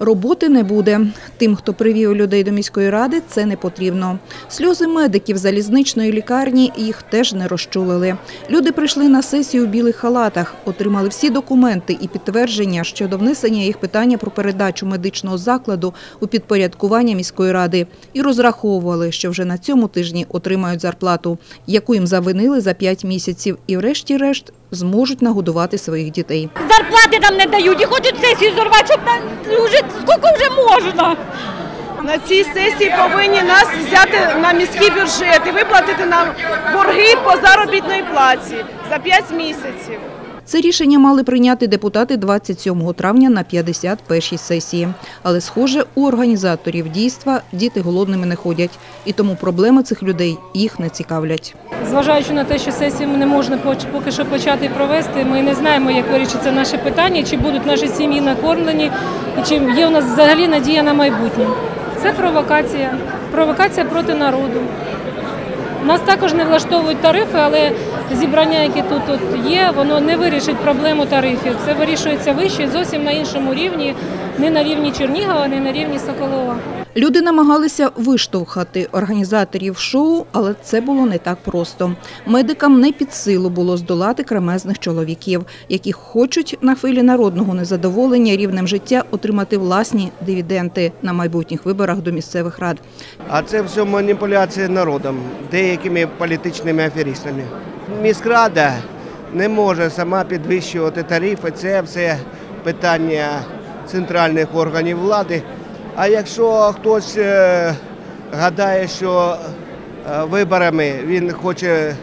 Роботи не буде. Тим, хто привів людей до міської ради, це не потрібно. Сльози медиків залізничної лікарні їх теж не розчулили. Люди прийшли на сесію у білих халатах, отримали всі документи і підтвердження щодо внесення їх питання про передачу медичного закладу у підпорядкування міської ради і розраховували, що вже на цьому тижні отримають зарплату, яку їм завинили за 5 місяців, і врешті-решт зможуть нагодувати своїх дітей. Зарплати нам не дають і хочуть сесію зорвати, щоб нам вже скільки вже можна. На цій сесії повинні нас взяти на міський бюджет і виплатити нам борги по заробітної платі за 5 місяців. Це рішення мали прийняти депутати 27 травня на 51-й сесії. Але, схоже, у організаторів дійства діти голодними не ходять. І тому проблеми цих людей їх не цікавлять. Зважаючи на те, що сесію не можна поки що почати провести, ми не знаємо, як вирішиться наше питання, чи будуть наші сім'ї накормлені, і чи є у нас взагалі надія на майбутнє. Це провокація, провокація проти народу. Нас також не влаштовують тарифи, але зібрання, яке тут, тут є, воно не вирішить проблему тарифів. Це вирішується вище, зовсім на іншому рівні, не на рівні Чернігова, не на рівні Соколова. Люди намагалися виштовхати організаторів шоу, але це було не так просто. Медикам не під силу було здолати кремезних чоловіків, які хочуть на хвилі народного незадоволення рівнем життя отримати власні дивіденти на майбутніх виборах до місцевих рад. А це все маніпуляція народом, деякими політичними аферістами. Міськрада не може сама підвищувати тарифи. Це все питання центральних органів влади. А якщо хтось е, гадає, що е, виборами він хоче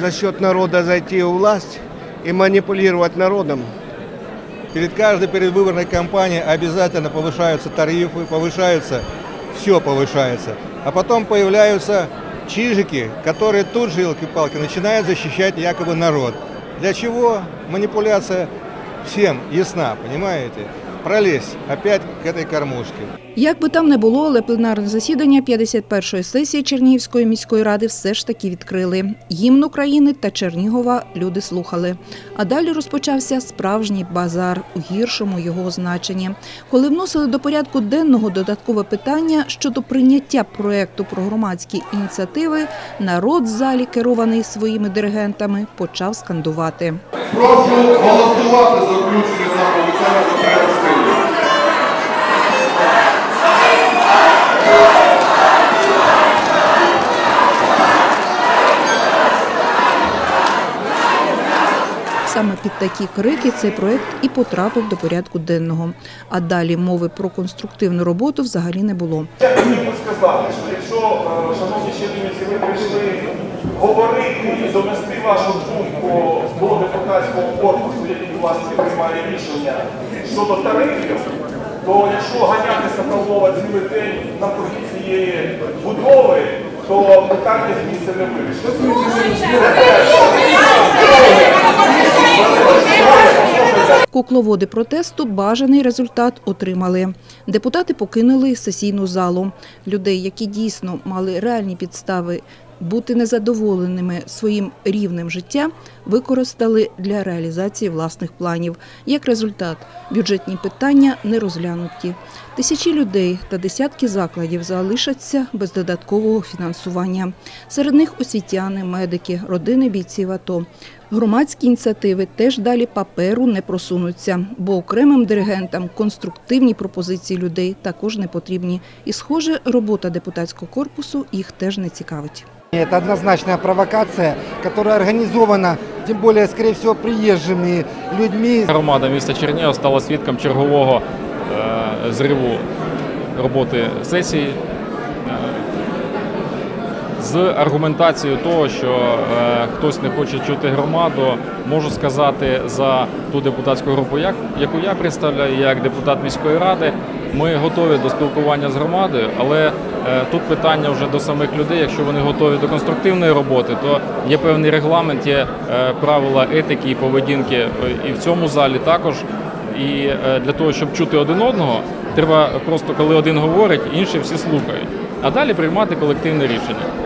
за счет народу зайти у власть і маніпулювати народом, Перед каждой предвыборной кампанией обязательно повышаются тарифы, повышаются, все повышается. А потом появляются чижики, которые тут же, елки-палки, начинают защищать якобы народ. Для чего? Манипуляция всем ясна, понимаете? Пролезть опять к этой кормушке. Як би там не було, але пленарне засідання 51-ї сесії Чернігівської міської ради все ж таки відкрили. Гімн України та Чернігова люди слухали. А далі розпочався справжній базар у гіршому його значенні. Коли вносили до порядку денного додаткове питання щодо прийняття проекту про громадські ініціативи, народ в залі, керований своїми диригентами, почав скандувати. Прошу голосувати за включення самого питання до порядку денного. Саме під такі крики цей проект і потрапив до порядку денного. А далі мови про конструктивну роботу взагалі не було. Я хотів би сказати, що якщо, е, шановні чернігівці, ви прийшли говорити і донести вашу думку до депутатського корпусу, який власне приймає рішення щодо тарифів, то якщо ганятися Павлова цілий день навкруги цієї будови, то питання з місця не вирішить. Кукловоди протесту бажаний результат отримали. Депутати покинули сесійну залу. Людей, які дійсно мали реальні підстави бути незадоволеними своїм рівнем життя, використали для реалізації власних планів. Як результат, бюджетні питання не розглянуті. Тисячі людей та десятки закладів залишаться без додаткового фінансування. Серед них освітяни, медики, родини бійців АТО. Громадські ініціативи теж далі паперу не просунуться, бо окремим диригентам конструктивні пропозиції людей також не потрібні. І, схоже, робота депутатського корпусу їх теж не цікавить. Это однозначная провокация, которая организована, тем более, скорее всего, приезжими людьми. Громада міста Чернігів стала свідком чергового е, зриву роботи сесії е, з аргументацією того, що е, хтось не хоче чути громаду. Можу сказати за ту депутатську групу, як, яку я представляю, як депутат міської ради. Ми готові до спілкування з громадою, але е, тут питання вже до самих людей. Якщо вони готові до конструктивної роботи, то є певний регламент, є е, правила етики і поведінки е, і в цьому залі також. І е, для того, щоб чути один одного, треба просто коли один говорить, інші всі слухають, а далі приймати колективне рішення.